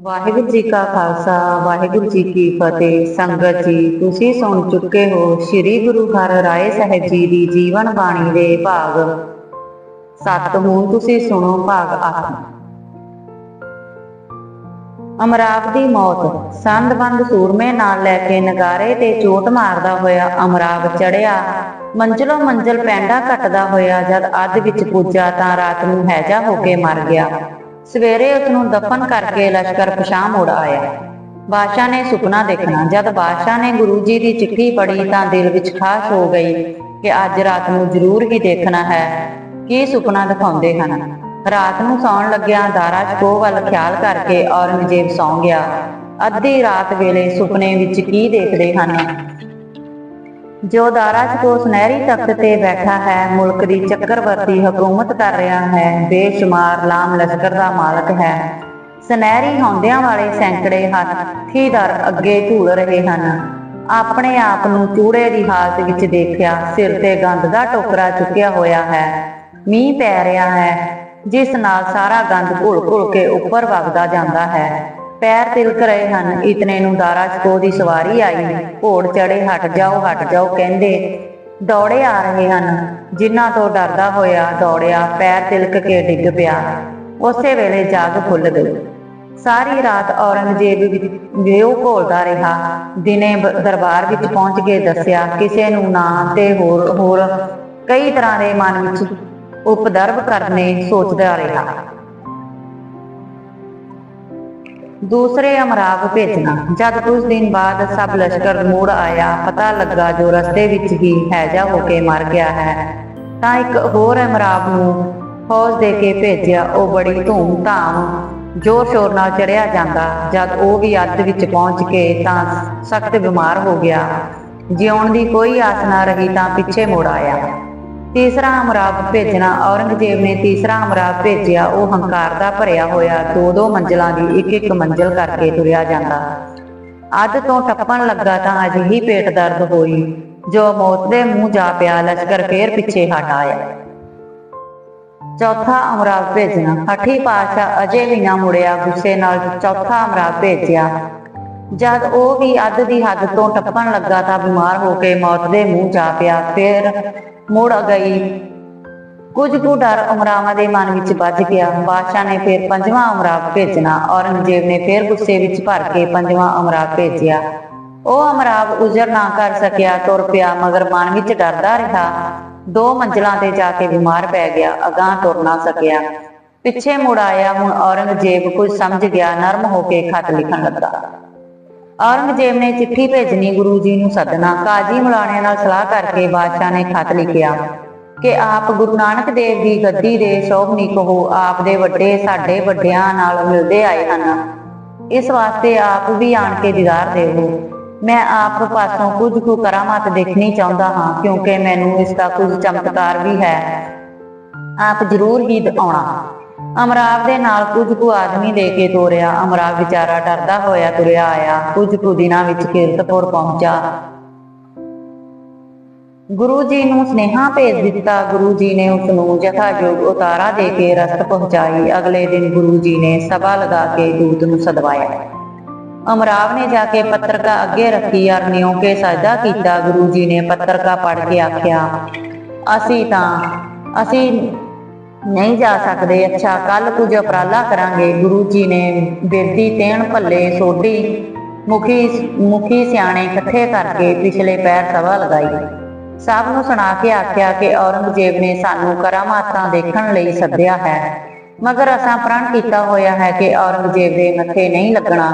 ਵਾਹਿਗੁਰੂ ਜੀ ਕਾ ਖਾਲਸਾ, ਵਾਹਿਗੁਰੂ ਜੀ ਕੀ ਫਤਿਹ। ਸੰਗਤ ਜੀ, ਤੁਸੀਂ ਸੁਣ ਚੁੱਕੇ ਹੋ ਸ੍ਰੀ ਗੁਰੂ ਹਰਿਰਾਏ ਸਾਹਿਬ ਜੀ ਦੀ ਜੀਵਨ ਬਾਣੀ ਦੇ ਭਾਗ। 7 ਹੁਣ ਤੁਸੀਂ ਸੁਣੋ ਭਾਗ 8 ਅਮਰਾਵ ਦੀ ਮੌਤ। ਸੰਦਬੰਦ ਸੂਰਮੇ ਨਾਲ ਲੈ ਕੇ ਨਗਾਰੇ ਤੇ ਚੋਟ ਮਾਰਦਾ ਹੋਇਆ ਅਮਰਾਵ ਚੜਿਆ। ਮੰਜ਼ਲੋਂ ਮੰਜ਼ਲ ਪੈਂਡਾ ਕੱਟਦਾ ਹੋਇਆ ਜਦ ਅੱਧ ਵਿੱਚ ਪੁੱਜਾ ਤਾਂ ਰਾਤ ਨੂੰ ਹੈਜਾ ਹੋ ਕੇ ਮਰ ਗਿਆ। ਸਵੇਰੇ ਉਸ ਨੂੰ ਦਫਨ ਕਰਕੇ ਲਸ਼ਕਰ ਪਛਾਹ ਮੁੜ ਆਇਆ। ਬਾਦਸ਼ਾਹ ਨੇ ਸੁਪਨਾ ਦੇਖਣਾ ਜਦ ਬਾਦਸ਼ਾਹ ਨੇ ਗੁਰੂ ਜੀ ਦੀ ਚਿੱਠੀ ਪੜ੍ਹੀ ਤਾਂ ਦਿਲ ਵਿੱਚ ਖਾਸ਼ ਹੋ ਗਈ ਕਿ ਅੱਜ ਰਾਤ ਨੂੰ ਜ਼ਰੂਰ ਹੀ ਦੇਖਣਾ ਹੈ। ਕੀ ਸੁਪਨਾ ਦਿਖਾਉਂਦੇ ਹਨ? ਰਾਤ ਨੂੰ ਸੌਣ ਲੱਗਿਆ ਦਾਰਾ ਸ਼ਕੋ ਵੱਲ ਖਿਆਲ ਕਰਕੇ ਔਰੰਗਜ਼ੇਬ ਸੌਂ ਗਿਆ। ਅੱਧੀ ਰਾਤ ਵੇਲੇ ਸੁਪਨੇ ਵਿੱਚ ਕੀ ਦੇਖਦੇ ਹਨ? ਜੋ ਦਾਰਾ ਕੋ ਸੁਨਹਿਰੀ ਤਖਤ ਤੇ ਬੈਠਾ ਹੈ, ਮੁਲਕ ਦੀ ਚੱਕਰਵਰਤੀ ਹਕੂਮਤ ਕਰ ਰਿਹਾ ਹੈ, ਬੇਸ਼ੁਮਾਰ, ਲਾਮ ਲਸ਼ਕਰ ਦਾ ਮਾਲਕ ਹੈ। ਸੁਨਹਿਰੀ ਹੌਂਦਿਆਂ ਵਾਲੇ ਸੈਂਕੜੇ ਹਾਥੀਦਰ ਅੱਗੇ ਝੂਲ ਰਹੇ ਹਨ। ਆਪਣੇ ਆਪ ਨੂੰ ਚੂੜੇ ਦੀ ਹਾਲਤ ਵਿੱਚ ਦੇਖਿਆ, ਸਿਰ ਤੇ ਗੰਦ ਦਾ ਟੋਕਰਾ ਚੁੱਕਿਆ ਹੋਇਆ ਹੈ। ਮੀਂਹ ਪੈ ਰਿਹਾ ਹੈ, ਜਿਸ ਨਾਲ ਸਾਰਾ ਗੰਦ ਘੁਲ-ਘੁਲ ਕੇ ਉੱਪਰ ਵਗਦਾ ਜਾਂਦਾ ਹੈ। ਪੈਰ ਤਿਲਕ ਰਹੇ ਹਨ। ਇਤਨੇ ਨੂੰ ਦਾਰਾ ਚਕੋ ਦੀ ਸਵਾਰੀ ਆਈ। ਘੋੜ ਚੜੇ ਹਟ ਜਾਓ ਹਟ ਜਾਓ ਕਹਿੰਦੇ, ਦੌੜੇ ਆ ਰਹੇ ਹਨ। ਜਿਨ੍ਹਾਂ ਤੋਂ ਡਰਦਾ ਹੋਇਆ ਦੌੜਿਆ, ਪੈਰ ਤਿਲਕ ਕੇ ਡਿੱਗ ਪਿਆ। ਉਸੇ ਵੇਲੇ ਜਾਗ ਖੁੱਲ ਗਈ। ਸਾਰੀ ਰਾਤ ਔਰੰਗਜ਼ੇਬ ਵਿਉ ਘੋਲਦਾ ਰਿਹਾ। ਦਿਨੇ ਦਰਬਾਰ ਵਿੱਚ ਪਹੁੰਚ ਕੇ ਦੱਸਿਆ, ਕਿਸੇ ਨੂੰ ਨਾ ਤੇ ਹੋਰ ਹੋਰ ਕਈ ਤਰ੍ਹਾਂ ਦੇ ਮਨ ਵਿੱਚ ਉਪਦਰਵ ਕਰਨੇ ਸੋਚਦਾ ਰਿਹਾ। ਦੂਸਰੇ ਅਮਰਾਵ ਭੇਜਣਾ। ਜਦ ਕੁਝ ਦਿਨ ਬਾਅਦ ਸਭ ਲਸ਼ਕਰ ਮੂੜ ਆਇਆ, ਪਤਾ ਲੱਗਾ ਜੋ ਰਸਤੇ ਵਿੱਚ ਹੀ ਹੈਜਾ ਹੋ ਕੇ ਮਰ ਗਿਆ ਹੈ। ਤਾਂ ਇੱਕ ਹੋਰ ਅਮਰਾਵ ਨੂੰ ਫੌਜ ਦੇ ਕੇ ਭੇਜਿਆ, ਉਹ ਬੜੀ ਧੂਮ ਧਾਮ ਜ਼ੋਰ ਸ਼ੋਰ ਨਾਲ ਚੜਿਆ ਜਾਂਦਾ। ਜਦ ਉਹ ਵੀ ਅੱਧ ਵਿੱਚ ਪਹੁੰਚ ਕੇ ਤਾਂ ਸਖਤ ਬਿਮਾਰ ਹੋ ਗਿਆ। ਜਿਉਣ ਦੀ ਕੋਈ ਆਸ ਨਾ ਰਹੀ ਤਾਂ ਪਿੱਛੇ ਮੁੜ ਆਇਆ। ਤੀਸਰਾ ਅਮਰਾਵ ਭੇਜਣਾ, ਔਰੰਗਜ਼ੇਬ ਨੇ ਤੀਸਰਾ ਅਮਰਾਵ ਭੇਜਿਆ, ਉਹ ਹੰਕਾਰ ਦਾ ਭਰਿਆ ਹੋਇਆ, ਦੋ ਦੋ ਮੰਜ਼ਲਾਂ ਦੀ ਇੱਕ ਇੱਕ ਮੰਜ਼ਲ ਕਰਕੇ ਤੁਰਿਆ ਜਾਂਦਾ। ਅੱਧ ਤੋਂ ਟੱਪਣ ਲੱਗਾ ਤਾਂ ਅਜਿਹੀ ਪੇਟ ਦਰਦ ਹੋਈ, ਜੋ ਮੌਤ ਦੇ ਮੂੰਹ ਜਾ ਪਿਆ, ਲਸ਼ਕਰ ਫੇਰ ਪਿੱਛੇ ਹਟ ਆਇਆ। ਚੌਥਾ ਅਮਰਾਵ ਭੇਜਣਾ ਹਠੀ ਪਾਸ਼ਾ ਅਜੇ ਵੀ ਨਾ ਮੁੜਿਆ, ਗੁੱਸੇ ਨਾਲ ਚੌਥਾ ਅਮਰਾਵ ਭੇਜਿਆ। ਜਦ ਉਹ ਵੀ ਅੱਧ ਦੀ ਹੱਦ ਤੋਂ ਟੱਪਣ ਲੱਗਾ ਤਾਂ ਬਿਮਾਰ ਹੋ ਕੇ ਮੌਤ ਦੇ ਮੂੰਹ ਜਾ ਪਿਆ, ਫਿਰ ਮੁੜ ਗਈ। ਕੁਝ ਕੁ ਡਰ ਉਮਰਾਵਾਂ ਦੇ ਮਨ ਵਿੱਚ ਵੱਜ ਗਿਆ। ਬਾਦਸ਼ਾਹ ਨੇ ਫਿਰ ਪੰਜਵਾਂ ਅਮਰਾਵ ਭੇਜਣਾ। ਔਰੰਗਜ਼ੇਬ ਨੇ ਫਿਰ ਗੁੱਸੇ ਵਿੱਚ ਭਰ ਕੇ ਪੰਜਵਾਂ ਅਮਰਾਵ ਭੇਜਿਆ। ਉਹ ਅਮਰਾਵ ਉਜਰ ਨਾ ਕਰ ਸਕਿਆ, ਤੁਰ ਪਿਆ, ਮਗਰ ਮਨ ਵਿੱਚ ਡਰਦਾ ਰਿਹਾ। ਦੋ ਮੰਜ਼ਲਾਂ ਤੇ ਜਾ ਕੇ ਬਿਮਾਰ ਪੈ ਗਿਆ। ਅਗਾਹ ਤੁਰ ਨਾ ਸਕਿਆ। ਪਿੱਛੇ ਮੁੜ ਆਇਆ। ਹੁਣ ਔਰੰਗਜ਼ੇਬ ਕੁਝ ਸਮਝ ਗਿਆ, ਨਰਮ ਹੋ ਕੇ ਖਤ ਲਿਖਣ ਲੱਗਾ। ਔਰੰਗਜ਼ੇਬ ਨੇ ਚਿੱਠੀ ਭੇਜਣੀ ਗੁਰੂ ਜੀ ਨੂੰ ਸੱਦਣਾ। ਕਾਜੀ ਮੁਲਾਣਿਆਂ ਨਾਲ ਸਲਾਹ ਕਰਕੇ ਬਾਦਸ਼ਾਹ ਨੇ ਖਤ ਲਿਖਿਆ ਕਿ ਆਪ ਗੁਰੂ ਨਾਨਕ ਦੇਵ ਦੀ ਗੱਦੀ ਦੇ ਸ਼ੋਭਨੀਕ ਹੋ ਆਪ ਦੇ ਵੱਡੇ, ਸਾਡੇ ਵੱਡਿਆਂ ਨਾਲ ਮਿਲਦੇ ਆਏ ਹਨ। ਇਸ ਵਾਸਤੇ ਆਪ ਵੀ ਆਣ ਕੇ ਦੀਦਾਰ ਦੇਵੋ। ਮੈਂ ਆਪ ਪਾਸੋਂ ਕੁਝ ਕੁ ਕਰਾਮਾਤ ਦੇਖਣੀ ਚਾਹੁੰਦਾ ਹਾਂ, ਕਿਉਂਕਿ ਮੈਨੂੰ ਇਸ ਦਾ ਕੁਝ ਚਮਤਕਾਰ ਵੀ ਹੈ। ਆਪ ਜ਼ਰੂਰ ਹੀ ਆਉਣਾ। ਅਮਰਾਵ ਦੇ ਨਾਲ ਕੁਝ ਕੁ ਆਦਮੀ ਦੇ ਕੇ ਤੋਰਿਆ। ਅਮਰਾਵ ਵਿਚਾਰਾ ਡਰਦਾ ਹੋਇਆ ਤੁਰਿਆ ਆਇਆ। ਕੁਝ ਕੁ ਦਿਨਾਂ ਵਿੱਚ ਕੀਰਤਪੁਰ ਪਹੁੰਚਾ। ਗੁਰੂ ਜੀ ਨੂੰ ਸਨੇਹਾ ਭੇਜ ਦਿੱਤਾ। ਗੁਰੂ ਜੀ ਨੇ ਉਸ ਨੂੰ ਜਥਾਯੋਗ ਉਤਾਰਾ ਦੇ ਕੇ ਰਸਤ ਪਹੁੰਚਾਈ। ਅਗਲੇ ਦਿਨ ਗੁਰੂ ਜੀ ਨੇ ਸਭਾ ਲਗਾ ਕੇ ਦੂਤ ਨੂੰ ਸਦਵਾਇਆ। ਅਮਰਾਵ ਨੇ ਜਾ ਕੇ ਪੱਤਰਕਾ ਅੱਗੇ ਰੱਖੀ ਅਰਨਿਓ ਕੇ ਸਜਦਾ ਕੀਤਾ। ਗੁਰੂ ਜੀ ਨੇ ਪੱਤਰਕਾ ਪੜ੍ਹ ਕੇ ਆਖਿਆ, ਅਸੀਂ ਤਾਂ, ਅਸੀਂ ਨਹੀਂ ਜਾ ਸਕਦੇ। ਅੱਛਾ ਕੱਲ ਕੁਝ ਉਪਰਾਲਾ ਕਰਾਂਗੇ। ਗੁਰੂ ਜੀ ਨੇ ਬਿਰਦੀ ਤੇਣ ਭੱਲੇ ਸੋਢੀ, ਮੁਖੀ ਮੁਖੀ ਸਿਆਣੇ ਇਕੱਠੇ ਕਰਕੇ ਪਿਛਲੇ ਪੈਰ ਸਭਾ ਲਗਾਈ। ਸਭ ਨੂੰ ਸੁਣਾ ਕੇ ਆਖਿਆ ਕਿ ਔਰੰਗਜ਼ੇਬ ਨੇ ਸਾਨੂੰ ਕਰਾਮਾਤਾਂ ਦੇਖਣ ਲਈ ਸੱਦਿਆ ਹੈ। ਮਗਰ ਅਸਾਂ ਪ੍ਰਣ ਕੀਤਾ ਹੋਇਆ ਹੈ ਕਿ ਔਰੰਗਜ਼ੇਬ ਦੇ ਮੱਥੇ ਨਹੀਂ ਲੱਗਣਾ,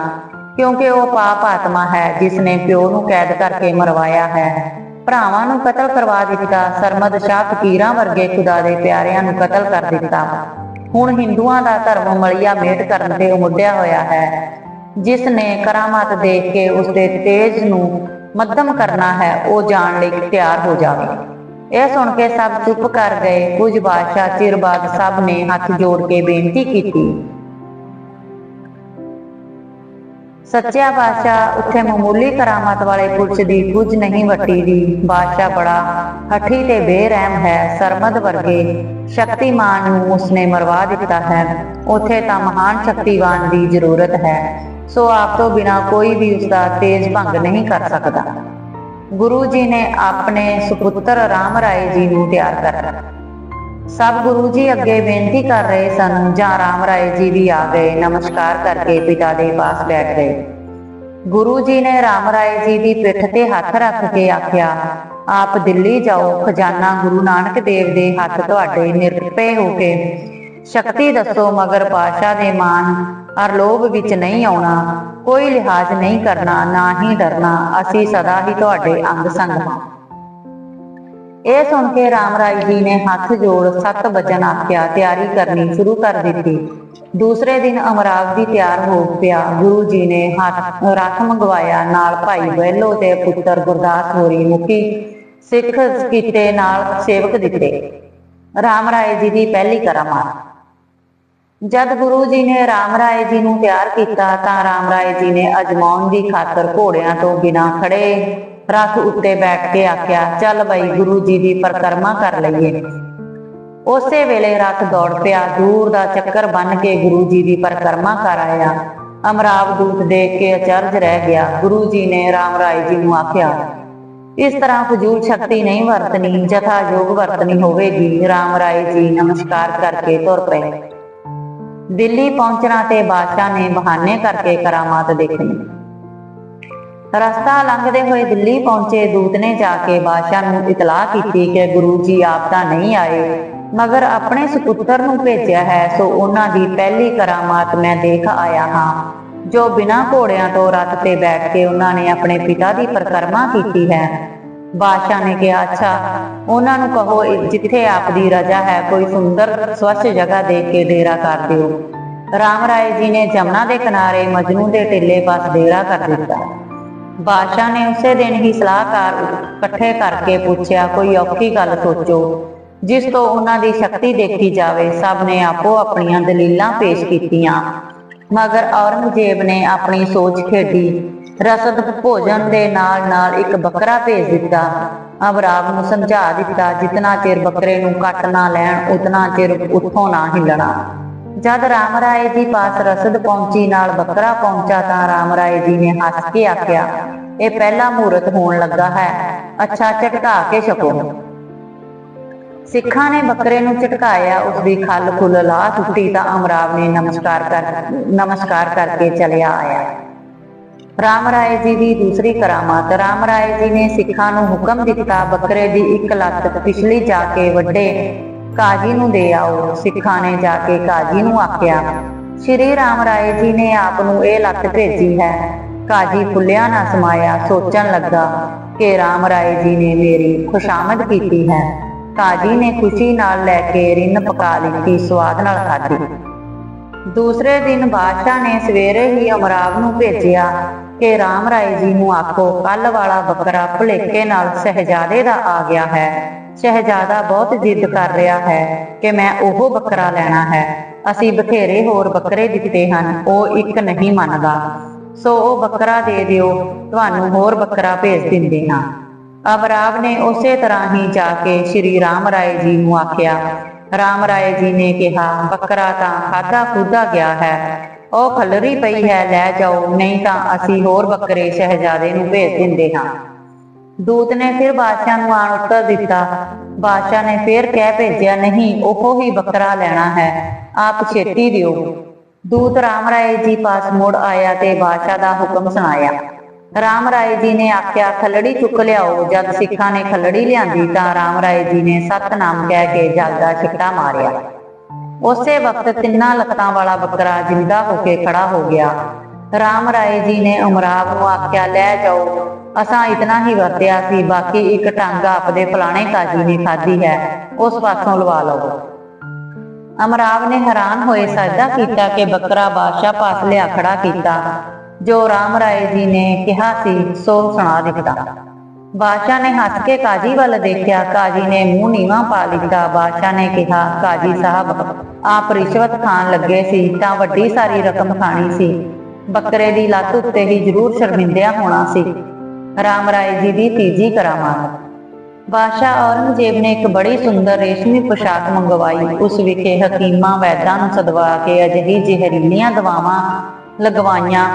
ਕਿਉਂਕਿ ਉਹ ਪਾਪ ਆਤਮਾ ਹੈ, ਜਿਸ ਨੇ ਪਿਓ ਨੂੰ ਕੈਦ ਕਰਕੇ ਮਰਵਾਇਆ ਹੈ। ਭਰਾਵਾਂ ਨੂੰ ਕਤਲ ਕਰਵਾ ਦਿੱਤਾ, ਸਰਮਦ ਸ਼ਾਹ ਫਕੀਰਾਂ ਵਰਗੇ ਖੁਦਾ ਦੇ ਪਿਆਰਿਆਂ ਨੂੰ ਕਤਲ ਕਰ ਦਿੱਤਾ। ਹੁਣ ਹਿੰਦੂਆਂ ਦਾ ਧਰਮ ਮਲਿਆ ਮੇਟ ਕਰਨ ਤੇ ਉਮੜਿਆ ਹੋਇਆ ਹੈ। ਜਿਸ ਨੇ ਕਰਾਮਾਤ ਦੇਖ ਕੇ ਉਸ ਦੇ ਤੇਜ ਨੂੰ ਮੱਧਮ ਕਰਨਾ ਹੈ, ਉਹ ਜਾਣ ਲਈ ਤਿਆਰ ਹੋ ਜਾਵੇ। ਇਹ ਸੁਣ ਕੇ ਸਭ ਚੁੱਪ ਕਰ ਗਏ। ਕੁਝ ਬਾਦਸ਼ਾਹ ਚਿਰ ਬਾਅਦ ਸਭ ਨੇ ਹੱਥ ਜੋੜ ਕੇ ਬੇਨਤੀ ਕੀਤੀ। ਸੱਚਿਆ ਬਾਦਸ਼ਾਹ ਉੱਥੇ ਮਾਮੂਲੀ ਕਰਾਮਾਤ ਵਾਲੇ ਪੁਰਸ਼ ਦੀ ਕੁਝ ਨਹੀਂ ਵੱਟੀ ਦੀ ਬਾਦਸ਼ਾਹ ਬੜਾ ਹਠੀ ਤੇ ਬੇਰਹਿਮ ਹੈ, ਸਰਮਦ ਵਰਗੇ ਸ਼ਕਤੀਮਾਨ ਨੂੰ ਉਸਨੇ ਮਰਵਾ ਦਿੱਤਾ ਹੈ। ਉੱਥੇ ਤਾਂ ਮਹਾਨ ਸ਼ਕਤੀਵਾਨ ਦੀ ਜ਼ਰੂਰਤ ਹੈ। ਸੋ ਆਪ ਤੋਂ ਬਿਨਾ ਕੋਈ ਵੀ ਉਸਦਾ ਤੇਜ ਭੰਗ ਨਹੀਂ ਕਰ ਸਕਦਾ। ਗੁਰੂ ਜੀ ਨੇ ਆਪਣੇ ਸੁਪੁੱਤਰ ਰਾਮ ਰਾਏ ਜੀ ਨੂੰ ਤਿਆਰ ਕਰ ਸਭ ਗੁਰੂ ਜੀ ਅੱਗੇ ਬੇਨਤੀ ਕਰ ਰਹੇ ਸਨ, ਜਾਂ ਰਾਮ ਰਾਏ ਜੀ ਵੀ ਆ ਗਏ। ਨਮਸਕਾਰ ਕਰਕੇ ਪਿਤਾ ਦੇ ਪਾਸ ਬੈਠ ਗਏ। ਗੁਰੂ ਜੀ ਨੇ ਰਾਮ ਰਾਏ ਜੀ ਦੀ ਪਿੱਠ ਤੇ ਹੱਥ ਰੱਖ ਕੇ ਆਖਿਆ, ਆਪ ਦਿੱਲੀ ਜਾਓ, ਖਜ਼ਾਨਾ ਗੁਰੂ ਨਾਨਕ ਦੇਵ ਦੇ ਹੱਥ ਤੁਹਾਡੇ ਨਿਰਪੇ ਹੋ ਕੇ। ਸ਼ਕਤੀ ਦੱਸੋ ਮਗਰ ਪਾਸ਼ਾ ਦੇ ਮਾਨ ਅਰ ਲੋਭ ਵਿੱਚ ਨਹੀਂ ਆਉਣਾ, ਕੋਈ ਲਿਹਾਜ਼ ਨਹੀਂ ਕਰਨਾ, ਨਾ ਹੀ ਡਰਨਾ, ਅਸੀਂ ਸਦਾ ਹੀ ਤੁਹਾਡੇ ਅੰਗ ਸੰਗ ਹਾਂ ਇਹ ਸੁਣ ਕੇ ਰਾਮ ਰਾਏ ਜੀ ਨੇ ਹੱਥ ਜੋੜ ਸੱਤ ਬਚਨ ਆਖਿਆ, ਤਿਆਰੀ ਕਰਨੀ ਸ਼ੁਰੂ ਕਰ ਦਿੱਤੀ। ਦੂਸਰੇ ਦਿਨ ਅਮਰਾਵਤੀ ਤਿਆਰ ਹੋ ਪਿਆ। ਗੁਰੂ ਜੀ ਨੇ ਹੱਥ ਰੱਥ ਮੰਗਵਾਇਆ। ਨਾਲ ਭਾਈ ਬਹਿਲੋ ਤੇ ਪੁੱਤਰ ਗੁਰਦਾਸ ਹੋਰੀ ਮੁਖੀ ਸਿੱਖ ਕੀਤੇ ਨਾਲ ਸੇਵਕ ਦਿੱਤੇ। ਰਾਮ ਰਾਏ ਜੀ ਦੀ ਪਹਿਲੀ ਕਰਾਮਾਤ। ਜਦ ਗੁਰੂ ਜੀ ਨੇ ਰਾਮ ਰਾਏ ਜੀ ਨੂੰ ਪਿਆਰ ਕੀਤਾ ਤਾਂ ਰਾਮ ਰਾਏ ਜੀ ਨੇ ਅਜਮਾਉਣ ਦੀ ਖਾਤਰ ਘੋੜਿਆਂ ਤੋਂ ਬਿਨਾਂ ਖੜੇ ਰਥ ਉੱਤੇ ਬੈਠ ਕੇ ਆਖਿਆ, ਚੱਲ ਬਈ, ਗੁਰੂ ਜੀ ਦੀ ਪਰਕਰਮਾ ਕਰ ਲਈਏ। ਉਸੇ ਵੇਲੇ ਰਥ ਦੌੜ ਪਿਆ, ਦੂਰ ਦਾ ਚੱਕਰ ਬੰਨ ਕੇ ਗੁਰੂ ਜੀ ਦੀ ਪਰਕਰਮਾ ਕਰ ਆਇਆ। ਅਮਰਾਵ ਦੂਤ ਦੇਖ ਕੇ ਅਚਰਜ ਰਹਿ ਗਿਆ। ਗੁਰੂ ਜੀ ਨੇ ਰਾਮ ਰਾਏ ਜੀ ਨੂੰ ਆਖਿਆ, ਇਸ ਤਰ੍ਹਾਂ ਫਜ਼ੂਲ ਸ਼ਕਤੀ ਨਹੀਂ ਵਰਤਣੀ ਜਥਾ ਯੋਗ ਵਰਤਣੀ ਹੋਵੇਗੀ। ਰਾਮ ਰਾਏ ਜੀ ਨਮਸਕਾਰ ਕਰਕੇ ਤੁਰ ਪਏ। ਦਿੱਲੀ ਪਹੁੰਚਣਾ ਤੇ ਬਾਦਸ਼ਾਹ ਨੇ ਬਹਾਨੇ ਕਰਕੇ ਕਰਾਮਾਤ ਦੇਖਣੀ। ਰਸਤਾ ਲੰਘਦੇ ਹੋਏ ਦਿੱਲੀ ਪਹੁੰਚੇ ਦੂਤ ਨੇ ਜਾ ਕੇ ਬਾਦਸ਼ਾਹ ਨੂੰ ਇਤਲਾਹ ਕੀਤੀ ਕਿ ਗੁਰੂ ਜੀ ਆਪ ਤਾਂ ਨਹੀਂ ਆਏ, ਮਗਰ ਆਪਣੇ ਸੁਪੁੱਤਰ ਨੂੰ ਭੇਜਿਆ ਹੈ, ਸੋ ਉਹਨਾਂ ਦੀ ਪਹਿਲੀ ਕਰਾਮਾਤ ਮੈਂ ਦੇਖ ਆਇਆ ਹਾਂ, ਜੋ ਬਿਨਾਂ ਘੋੜਿਆਂ ਤੋਂ ਰੱਥ ਤੇ ਬੈਠ ਕੇ ਉਹਨਾਂ ਨੇ ਆਪਣੇ ਪਿਤਾ ਦੀ ਪਰਕਰਮਾ ਕੀਤੀ ਹੈ। ਬਾਦਸ਼ਾਹ ਨੇ ਕਿਹਾ, ਅੱਛਾ, ਉਹਨਾਂ ਨੂੰ ਕਹੋ ਜਿੱਥੇ ਆਪ ਦੀ ਰਜਾ ਹੈ, ਕੋਈ ਸੁੰਦਰ, ਸਵੱਛ ਜਗ੍ਹਾ ਦੇਖ ਕੇ ਡੇਰਾ ਕਰ ਦਿਓ। ਰਾਮ ਰਾਏ ਜੀ ਨੇ ਜਮਨਾ ਦੇ ਕਿਨਾਰੇ ਮਜਨੂ ਦੇ ਟਿੱਲੇ ਪਾਸ ਡੇਰਾ ਕਰ ਦਿੱਤਾ। ਬਾਦਸ਼ਾਹ ਨੇ ਉਸੇ ਦਿਨ ਹੀ ਸਲਾਹਕਾਰ ਇਕੱਠੇ ਕਰਕੇ ਪੁੱਛਿਆ, ਕੋਈ ਔਖੀ ਗੱਲ ਸੋਚੋ। ਜਿਸ ਤੋਂ ਉਹਨਾਂ ਦੀ ਸ਼ਕਤੀ ਦੇਖੀ ਜਾਵੇ, ਸਭ ਨੇ ਆਪੋ ਆਪਣੀਆਂ ਦਲੀਲਾਂ ਪੇਸ਼ ਕੀਤੀਆਂ। ਮਗਰ ਔਰੰਗਜ਼ੇਬ ਨੇ ਆਪਣੀ ਸੋਚ ਖੇਡੀ। ਰਸਦ ਭੋਜਨ ਦੇ ਨਾਲ ਨਾਲ ਇੱਕ ਬੱਕਰਾ ਭੇਜ ਦਿੱਤਾ। ਅਬਰਾਮ ਨੂੰ ਸਮਝਾ ਦਿੱਤਾ, ਜਿਤਨਾ ਚਿਰ ਬੱਕਰੇ ਨੂੰ ਕੱਟ ਨਾ ਲੈਣ, ਉਤਨਾ ਚਿਰ ਉੱਥੋਂ ਨਾ ਹਿੱਲਣਾ। ਜਦ ਰਾਮ ਰਾਏ ਜੀ ਪਾਸ ਰਸਦ ਪਹੁੰਚੀ, ਨਾਲ ਬੱਕਰਾ ਪਹੁੰਚਾ ਤਾਂ ਰਾਮ ਰਾਏ ਜੀ ਨੇ ਹੱਸ ਕੇ ਆਖਿਆ, ਇਹ ਪਹਿਲਾ ਮਹੂਰਤ ਹੋਣ ਲੱਗਾ ਹੈ, ਅੱਛਾ ਝਟਕਾ ਕੇ ਛਕੋ। ਸਿੱਖਾਂ ਨੇ ਬੱਕਰੇ ਨੂੰ ਝਟਕਾਇਆ ਉਸ ਦੀ ਖੱਲ ਖੁੱਲ ਲਾ ਸੁੱਟੀ ਤਾਂ ਅਮਰਾਵ ਨੇ ਨਮਸਕਾਰ ਕਰ, ਨਮਸਕਾਰ ਕਰਕੇ ਚਲਿਆ ਆਇਆ। ਰਾਮ ਰਾਏ ਜੀ ਦੀ ਦੂਸਰੀ ਕਰਾਮਾਤ, ਰਾਮ ਰਾਏ ਜੀ ਨੇ ਸਿੱਖਾਂ ਨੂੰ ਹੁਕਮ ਦਿੱਤਾ ਬੱਕਰੇ ਦੀ ਇੱਕ ਲੱਤ ਪਿਛਲੀ ਜਾ ਕੇ ਵੱਡੇ ਕਾਜੀ ਨੂੰ ਦੇ ਆਓ ਸਿੱਖਾਂ ਨੇ ਜਾ ਕੇ ਕਾਜੀ ਨੂੰ ਆਖਿਆ, ਸ਼੍ਰੀ ਰਾਮ ਰਾਏ ਜੀ ਨੇ ਆਪ ਨੂੰ ਇਹ ਲੱਤ ਭੇਜੀ ਹੈ ਕਾਜੀ ਫੁੱਲਿਆ ਨਾ ਸਮਾਇਆ, ਸੋਚਣ ਲੱਗਾ ਕਿ ਰਾਮ ਰਾਏ ਜੀ ਨੇ ਮੇਰੀ ਖੁਸ਼ਾਮਦ ਕੀਤੀ ਹੈ। ਕਾਜੀ ਨੇ ਖੁਸ਼ੀ ਨਾਲ ਲੈ ਕੇ ਰਿੰਨ ਪਕਾ ਲਿੱਤੀ, ਸਵਾਦ ਨਾਲ ਖਾਧੀ। ਦੂਸਰੇ ਦਿਨ ਬਾਦਸ਼ਾਹ ਨੇ ਸਵੇਰੇ ਹੀ ਅਮਰਾਵ ਨੂੰ ਭੇਜਿਆ ਕਿ ਰਾਮ ਰਾਏ ਜੀ ਨੂੰ ਆਖੋ ਕੱਲ ਵਾਲਾ ਬੱਕਰਾ ਭੁਲੇਖੇ ਨਾਲ ਸਹਜਾਦੇ ਦਾ ਆ ਗਿਆ ਹੈ। ਸ਼ਹਿਜ਼ਾਦਾ ਬਹੁਤ ਜਿੱਦ ਕਰ ਰਿਹਾ ਹੈ ਕਿ ਮੈਂ ਉਹ ਬੱਕਰਾ ਲੈਣਾ ਹੈ। ਅਸੀਂ ਬਥੇਰੇ ਹੋਰ ਬੱਕਰੇ ਦਿੱਤੇ ਹਨ, ਉਹ ਇੱਕ ਨਹੀਂ ਮੰਨਦਾ। ਸੋ ਉਹ ਬੱਕਰਾ ਦੇ ਦਿਓ, ਤੁਹਾਨੂੰ ਹੋਰ ਬੱਕਰਾ ਭੇਜ ਦਿੰਦੇ ਹਾਂ। ਅਬਰਾਬ ਨੇ ਉਸੇ ਤਰ੍ਹਾਂ ਹੀ ਜਾ ਕੇ ਸ਼੍ਰੀ ਰਾਮ ਰਾਏ ਜੀ ਨੂੰ ਆਖਿਆ। ਰਾਮ ਰਾਏ ਜੀ ਨੇ ਕਿਹਾ, ਬੱਕਰਾ ਤਾਂ ਖਾਦਾ ਖੁਦਾ ਗਿਆ ਹੈ। ਉਹ ਖਲਰੀ ਪਈ ਹੈ, ਲੈ ਜਾਓ, ਨਹੀਂ ਤਾਂ ਅਸੀਂ ਹੋਰ ਬੱਕਰੇ ਸ਼ਹਿਜ਼ਾਦੇ ਨੂੰ ਭੇਜ ਦਿੰਦੇ ਹਾਂ। ਦੂਤ ਨੇ ਫਿਰ ਬਾਦਸ਼ਾਹ ਨੂੰ ਆਣ ਉੱਤਰ ਦਿੱਤਾ। ਬਾਦਸ਼ਾਹ ਨੇ ਫਿਰ ਕਹਿ ਭੇਜਿਆ, ਨਹੀਂ, ਉਹ ਹੀ ਬੱਕਰਾ ਲੈਣਾ ਹੈ। ਆਪ ਛੇਤੀ ਦਿਓ। ਦੂਤ ਰਾਮ ਰਾਏ ਜੀ ਪਾਸ ਮੁੜ ਆਇਆ ਤੇ ਬਾਦਸ਼ਾਹ ਦਾ ਹੁਕਮ ਸੁਣਾਇਆ। ਰਾਮ ਰਾਏ ਜੀ ਨੇ ਆਖਿਆ, ਖਲੜੀ ਚੁੱਕ ਲਿਆਓ, ਜਦ ਸਿੱਖਾਂ ਨੇ ਖਲੜੀ ਲਿਆਂਦੀ ਤਾਂ ਰਾਮ ਰਾਏ ਜੀ ਨੇ ਸਤਨਾਮ ਕਹਿ ਕੇ ਜਲ ਦਾ ਛਿੱਟਾ ਮਾਰਿਆ। ਉਸੇ ਵਕਤ ਤਿੰਨਾਂ ਲੱਤਾਂ ਵਾਲਾ ਬੱਕਰਾ ਜਿੰਦਾ ਹੋ ਕੇ ਖੜਾ ਹੋ ਗਿਆ। ਰਾਮ ਰਾਏ ਜੀ ਨੇ ਉਮਰਾਵ ਨੂੰ ਆਖਿਆ, ਲੈ ਜਾਓ। ਅਸਾਂ ਇਤਨਾ ਹੀ ਵਰਤਿਆ ਸੀ, ਬਾਕੀ ਇੱਕ ਟੰਗ ਆਪਦੇ ਫਲਾਣੇ ਕਾਜੀ ਨੇ ਖਾਧੀ ਹੈ, ਉਸ ਪਾਸੋਂ ਲਵਾ ਲਓ। ਅਮਰਾਵ ਨੇ ਹੈਰਾਨ ਹੋਏ ਸਜਦਾ ਕੀਤਾ ਕਿ ਬੱਕਰਾ ਬਾਦਸ਼ਾਹ ਪਾਸ ਲਿਆ ਖੜਾ ਕੀਤਾ, ਜੋ ਰਾਮ ਰਾਏ ਜੀ ਨੇ ਕਿਹਾ ਸੀ, ਸੋ ਸੁਣਾ ਦਿੱਤਾ। ਬਾਦਸ਼ਾਹ ਨੇ ਹੱਸ ਕੇ ਕਾਜੀ ਵੱਲ ਦੇਖਿਆ, ਕਾਜੀ ਨੇ ਮੂੰਹ ਨੀਵਾਂ ਪਾ ਲਿੱਤਾ। ਬਾਦਸ਼ਾਹ ਨੇ ਕਿਹਾ, ਕਾਜੀ ਸਾਹਿਬ, ਆਪ ਰਿਸ਼ਵਤ ਖਾਣ ਲੱਗੇ ਸੀ, ਤਾਂ ਵੱਡੀ ਸਾਰੀ ਰਕਮ ਖਾਣੀ ਸੀ। ਬੱਕਰੇ ਦੀ ਲੱਤ ਉੱਤੇ ਹੀ ਜ਼ਰੂਰ ਸ਼ਰਮਿੰਦਿਆ ਹੋਣਾ ਸੀ। ਰਾਮ ਰਾਏ ਜੀ ਦੀ ਤੀਜੀ ਕਰਾਮਾਤ। ਬਾਦਸ਼ਾਹ ਔਰੰਗਜ਼ੇਬ ਨੇ ਇੱਕ ਬੜੀ ਸੁੰਦਰ ਰੇਸ਼ਮੀ ਪੋਸ਼ਾਕ ਮੰਗਵਾਈ। ਉਸ ਵਿਖੇ ਹਕੀਮਾਂ, ਵੈਦਾਂ ਨੂੰ ਸਦਵਾ ਕੇ ਅਜਿਹੀ ਜ਼ਹਿਰੀਲੀਆਂ ਦਵਾਵਾਂ ਲਗਵਾਈਆਂ,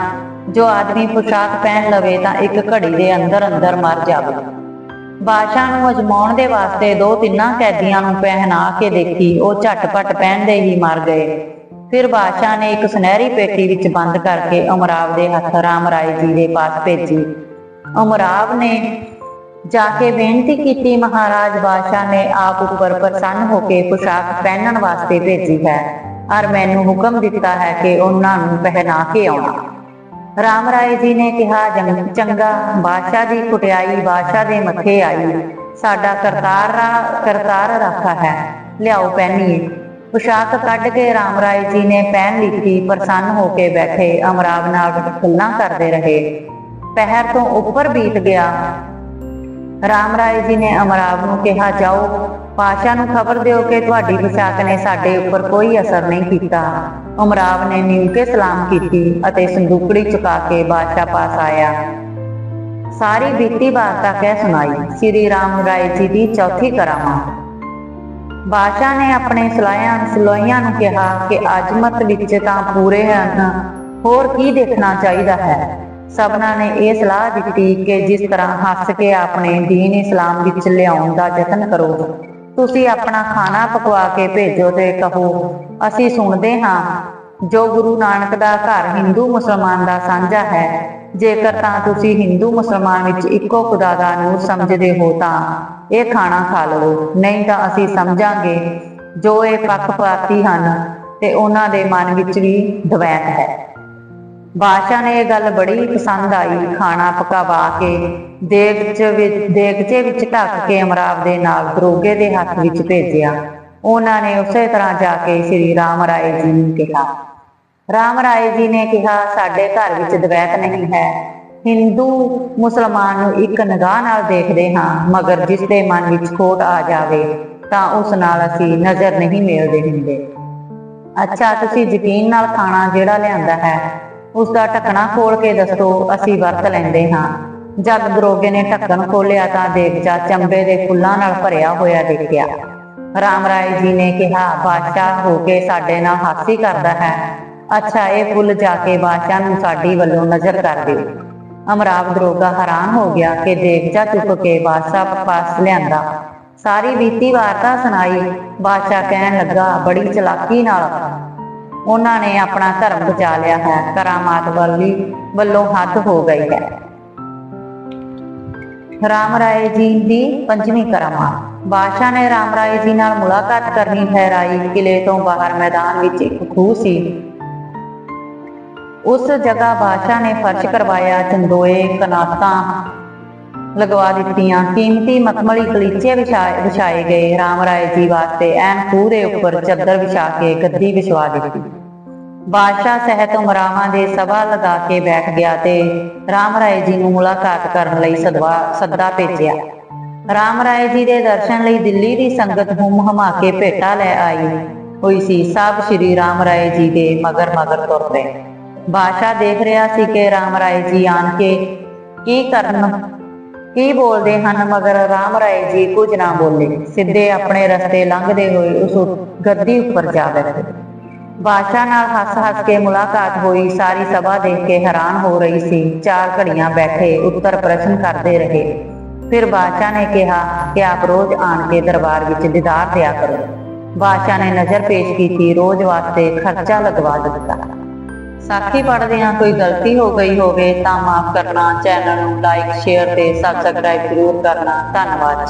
ਜੋ ਆਦਮੀ ਪੋਸ਼ਾਕ ਪਹਿਨ ਲਵੇ ਤਾਂ ਇੱਕ ਘੜੀ ਦੇ ਅੰਦਰ ਅੰਦਰ ਮਰ ਜਾਵੇ। ਬਾਦਸ਼ਾਹ ਨੂੰ ਅਜਮਾਉਣ ਦੇ ਵਾਸਤੇ ਦੋ ਤਿੰਨਾਂ ਕੈਦੀਆਂ ਨੂੰ ਪਹਿਨਾ ਕੇ ਦੇਖੀ। ਉਹ ਝਟਪਟ ਪਹਿਨਦੇ ਹੀ ਮਰ ਗਏ। ਫਿਰ ਬਾਦਸ਼ਾਹ ਨੇ ਇੱਕ ਸੁਨਹਿਰੀ ਪੇਟੀ ਵਿੱਚ ਬੰਦ ਕਰਕੇ ਅਮਰਾਵ ਦੇ ਹੱਥ ਰਾਮ ਰਾਏ ਜੀ ਦੇ ਪਾਸ ਭੇਜੀ। ਅਮਰਾਵ ਨੇ ਜਾ ਕੇ ਬੇਨਤੀ ਕੀਤੀ, ਮਹਾਰਾਜ ਬਾਦਸ਼ਾਹ ਨੇ ਆਪ ਉੱਪਰ ਪ੍ਰਸੰਨ ਹੋ ਕੇ ਪੁਸ਼ਾਕ ਪਹਿਨਣ ਵਾਸਤੇ ਭੇਜੀ ਹੈ। ਔਰ ਮੈਨੂੰ ਹੁਕਮ ਦਿੱਤਾ ਹੈ ਕਿ ਉਹਨਾਂ ਨੂੰ ਪਹਿਨਾ ਕੇ ਆਉਣਾ। ਰਾਮ ਰਾਏ ਜੀ ਨੇ ਕਿਹਾ ਚੰਗਾ, ਬਾਦਸ਼ਾਹ ਦੀ ਕੁਟਿਆਈ ਬਾਦਸ਼ਾਹ ਦੇ ਮੱਥੇ ਆਈ। ਸਾਡਾ ਕਰਤਾਰ ਰਾ- ਕਰਤਾਰ ਰੱਖਾ ਹੈ। ਲਿਆਓ ਪਹਿਨੀਏ। ਪੁਸ਼ਾਕ ਕੱਢ ਕੇ ਰਾਮ ਰਾਏ ਜੀ ਨੇ ਪਹਿਨ ਲਿੱਤੀ, ਪ੍ਰਸੰਨ ਹੋ ਕੇ ਬੈਠੇ, ਅਮਰਾਵ ਨਾਲ ਗੱਲਾਂ ਕਰਦੇ ਰਹੇ। ਪਹਿਰ ਤੋਂ ਉੱਪਰ ਬੀਤ ਗਿਆ। ਰਾਮ ਰਾਏ ਜੀ ਨੇ ਅਮਰਾਵ ਨੂੰ ਕਿਹਾ, ਜਾਓ ਪਾਸ਼ਾ ਨੂੰ ਖਬਰ ਦਿਓ ਕਿ ਤੁਹਾਡੀ ਪੁਸ਼ਾਕ ਨੇ ਸਾਡੇ ਉੱਪਰ ਕੋਈ ਅਸਰ ਨਹੀਂ ਕੀਤਾ। ਅਮਰਾਵ ਨੇ ਨਿਉ ਸਲਾਮ ਕੀਤੀ ਅਤੇ ਸੰਦੂਕੜੀ ਚੁਕਾ ਕੇ ਬਾਦਸ਼ਾਹ ਪਾਸ ਆਇਆ। ਸਾਰੀ ਬੀਤੀ ਵਾਰਤਾ ਕਹਿ ਸੁਣਾਈ, ਸ੍ਰੀ ਰਾਮ ਰਾਏ ਜੀ ਦੀ ਚੌਥੀ ਕਰਾਮਾਤ ਬਾਦਸ਼ਾਹ ਨੇ ਆਪਣੇ ਸਲਾਹਿਆਂ ਸਲੋਈਆਂ ਨੂੰ ਕਿਹਾ ਕਿ ਅਜਮਤ ਵਿੱਚ ਤਾਂ ਪੂਰੇ ਹਨ। ਹੋਰ ਕੀ ਦੇਖਣਾ ਚਾਹੀਦਾ ਹੈ? ਸਭਨਾਂ ਨੇ ਇਹ ਸਲਾਹ ਦਿੱਤੀ ਕਿ ਜਿਸ ਤਰ੍ਹਾਂ ਹੱਸ ਕੇ ਆਪਣੇ ਦੀਨ ਇਸਲਾਮ ਵਿੱਚ ਲਿਆਉਣ ਦਾ ਯਤਨ ਕਰੋ। ਤੁਸੀਂ ਆਪਣਾ ਖਾਣਾ ਪਕਵਾ ਕੇ ਭੇਜੋ ਤੇ ਕਹੋ, ਅਸੀਂ ਸੁਣਦੇ ਹਾਂ, ਜੋ ਗੁਰੂ ਨਾਨਕ ਦਾ ਘਰ ਹਿੰਦੂ ਮੁਸਲਮਾਨ ਦਾ ਸਾਂਝਾ ਹੈ, ਜੇਕਰ ਤਾਂ ਤੁਸੀਂ ਹਿੰਦੂ ਮੁਸਲਮਾਨ ਵਿੱਚ ਇੱਕੋ ਖੁਦਾ ਦਾ ਨੂਰ ਸਮਝਦੇ ਹੋ ਤਾਂ ਇਹ ਖਾਣਾ ਖਾ ਲਵੋ। ਨਹੀਂ ਤਾਂ ਅਸੀਂ ਸਮਝਾਂਗੇ, ਜੋ ਇਹ ਪੱਖਪਾਤੀ ਹਨ ਤੇ ਉਹਨਾਂ ਦੇ ਮਨ ਵਿੱਚ ਵੀ ਦਵੈਤ ਹੈ। ਬਾਦਸ਼ਾਹ ਨੇ ਇਹ ਗੱਲ ਬੜੀ ਪਸੰਦ ਆਈ, ਖਾਣਾ ਪਕਾਵਾ ਕੇ ਦੇਗਚ ਵਿੱਚ ਦੇਗਚੇ ਵਿੱਚ ਢੱਕ ਕੇ ਅਮਰਾਵ ਦੇ ਨਾਲ ਦਰੋਗੇ ਦੇ ਹੱਥ ਵਿੱਚ ਭੇਜਿਆ। ਉਹਨਾਂ ਨੇ ਉਸੇ ਤਰ੍ਹਾਂ ਜਾ ਕੇ ਸ੍ਰੀ ਰਾਮ ਰਾਏ ਜੀ ਨੂੰ ਕਿਹਾ। ਰਾਮ ਰਾਏ ਜੀ ਨੇ ਕਿਹਾ, ਸਾਡੇ ਘਰ ਵਿੱਚ ਦਵੈਤ ਨਹੀਂ ਹੈ। ਹਿੰਦੂ, ਮੁਸਲਮਾਨ ਨੂੰ ਇੱਕ ਨਿਗਾਹ ਨਾਲ ਦੇਖਦੇ ਹਾਂ, ਮਗਰ ਜਿਸ ਦੇ ਮਨ ਵਿੱਚ ਖੋਟ ਆ ਜਾਵੇ, ਤਾਂ ਉਸ ਨਾਲ ਅਸੀਂ ਨਜ਼ਰ ਨਹੀਂ ਮਿਲਦੇ ਹੁੰਦੇ। ਅੱਛਾ, ਤੁਸੀਂ ਯਕੀਨ ਨਾਲ ਖਾਣਾ ਜਿਹੜਾ ਲਿਆਂਦਾ ਹੈ ਉਸ ਦਾ ਢੱਕਣਾ ਖੋਲ ਕੇ ਦੱਸੋ, ਅਸੀਂ ਵਰਤ ਲੈਂਦੇ ਹਾਂ। ਜਦ ਦਰੋਗੇ ਨੇ ਢੱਕਣ ਖੋਲਿਆ ਤਾਂ ਦੇਖਿਆ ਚੰਬੇ ਦੇ ਫੁੱਲਾਂ ਨਾਲ ਭਰਿਆ ਹੋਇਆ ਦੇਖਿਆ। ਰਾਮ ਰਾਏ ਜੀ ਨੇ ਕਿਹਾ, ਬਾਦਸ਼ਾਹ ਹੋ ਕੇ ਸਾਡੇ ਨਾਲ ਹਾਸੀ ਕਰਦਾ ਹੈ। ਅੱਛਾ, ਇਹ ਫੁੱਲ ਜਾ ਕੇ ਬਾਦਸ਼ਾਹ ਨੂੰ ਸਾਡੀ ਵੱਲੋਂ ਨਜ਼ਰ ਕਰ ਦਿਓ ਅਮਰਾਵ ਦਰੋਗਾ ਹੈਰਾਨ ਹੋ ਗਿਆ ਕਿ ਦੇਖਜਾ ਚੁੱਕ ਕੇ ਬਾਦਸ਼ਾਹ ਪਾਸ ਲਿਆਂਦਾ। ਸਾਰੀ ਬੀਤੀ ਵਾਰਤਾ ਸੁਣਾਈ, ਬਾਦਸ਼ਾਹ ਕਹਿਣ ਲੱਗਾ, ਬੜੀ ਚਲਾਕੀ ਨਾਲ ਉਹਨਾਂ ਨੇ ਆਪਣਾ ਧਰਮ ਬਚਾ ਲਿਆ ਹੈ। ਕਰਾਮਾਤ ਵਾਲੀ ਵੱਲੋਂ ਹੱਥ ਹੋ ਗਈ ਹੈ। ਰਾਮ ਰਾਏ ਜੀ ਦੀ ਪੰਜਵੀਂ ਕਰਾਮਾਤ। ਬਾਦਸ਼ਾਹ ਨੇ ਰਾਮ ਰਾਏ ਜੀ ਨਾਲ ਮੁਲਾਕਾਤ ਕਰਨੀ ਠਹਿਰਾਈ। ਕਿਲੇ ਤੋਂ ਬਾਹਰ ਮੈਦਾਨ ਵਿੱਚ ਇੱਕ ਖੂਹ ਸੀ। ਉਸ ਜਗ੍ਹਾ ਬਾਦਸ਼ਾਹ ਨੇ ਫਰਸ਼ ਕਰਵਾਇਆ। ਚੰਦੋਏ, ਕਨਾਤਾਂ ਲਗਵਾ ਦਿੱਤੀਆਂ। ਕੀਮਤੀ ਮਖਮਲੀ ਗਲੀਚੇ ਵਿਛਾਏ ਵਿਛਾਏ ਗਏ। ਰਾਮ ਰਾਏ ਜੀ ਵਾਸਤੇ ਐਨ ਖੂਹ ਉੱਪਰ ਚੱਦਰ ਵਿਛਾ ਕੇ ਗੱਦੀ ਵਿਛਵਾ ਦਿੱਤੀ। ਬਾਦਸ਼ਾਹ ਸਹਿਤ ਉਮਰਾਵਾਂ ਦੇ ਸਭਾ ਲਗਾ ਕੇ ਬੈਠ ਗਿਆ ਤੇ ਰਾਮ ਰਾਏ ਜੀ ਨੂੰ ਮੁਲਾਕਾਤ ਕਰਨ ਲਈ ਸਦਵਾ ਸੱਦਾ ਭੇਜਿਆ। ਰਾਮ ਰਾਏ ਜੀ ਦੇ ਦਰਸ਼ਨ ਲਈ ਦਿੱਲੀ ਦੀ ਸੰਗਤ ਹੁਮ ਹਮਾ ਕੇ ਭੇਟਾ ਲੈ ਆਈ। ਹੋਈ ਸੀ ਸਭ ਸ਼੍ਰੀ ਰਾਮ ਰਾਏ ਜੀ ਦੇ ਮਗਰ ਮਗਰ ਤੁਰ ਪਏ ਬਾਦਸ਼ਾਹ ਦੇਖ ਰਿਹਾ ਸੀ ਕਿ ਰਾਮ ਰਾਏ ਜੀ ਆਣ ਕੇ ਕੀ ਕਰਨ ਕੀ ਬੋਲਦੇ ਹਨ ਮਗਰ ਰਾਮ ਰਾਏ ਜੀ? ਕੁਝ ਨਾ ਬੋਲੇ। ਸਿੱਧੇ ਆਪਣੇ ਰਸਤੇ ਲੰਘਦੇ ਹੋਏ ਉਸ ਗੱਦੀ ਉੱਪਰ ਜਾ ਬੈਠੇ। ਬਾਦਸ਼ਾਹ ਨਾਲ ਹੱਸ-ਹੱਸ ਕੇ ਮੁਲਾਕਾਤ ਹੋਈ। ਸਾਰੀ ਸਭਾ ਦੇਖ ਕੇ ਹੈਰਾਨ ਹੋ ਰਹੀ ਸੀ। ਚਾਰ ਘੜੀਆਂ ਬੈਠੇ ਉੱਤਰ ਪ੍ਰਸ਼ਨ ਕਰਦੇ ਰਹੇ। ਫਿਰ ਬਾਦਸ਼ਾਹ ਨੇ ਕਿਹਾ ਕਿ ਆਪ ਰੋਜ਼ ਆਣ ਕੇ ਦਰਬਾਰ ਵਿੱਚ ਦੀਦਾਰ ਦਿਆ ਕਰੋ। ਬਾਦਸ਼ਾਹ ਨੇ ਨਜ਼ਰ ਪੇਸ਼ ਕੀਤੀ। ਰੋਜ਼ ਵਾਸਤੇ ਖਰਚਾ ਲਗਵਾ ਦਿੱਤਾ। ਸਾਖੀ ਪੜ੍ਹਦੇ ਹਾਂ ਕੋਈ ਗਲਤੀ ਹੋ ਗਈ ਹੋਵੇ ਤਾਂ ਮਾਫ ਕਰਨਾ ਚੈਨਲ ਨੂੰ ਲਾਈਕ ਸ਼ੇਅਰ ਤੇ ਸਬਸਕ੍ਰਾਈਬ ਜ਼ਰੂਰ ਕਰਨਾ। ਧੰਨਵਾਦ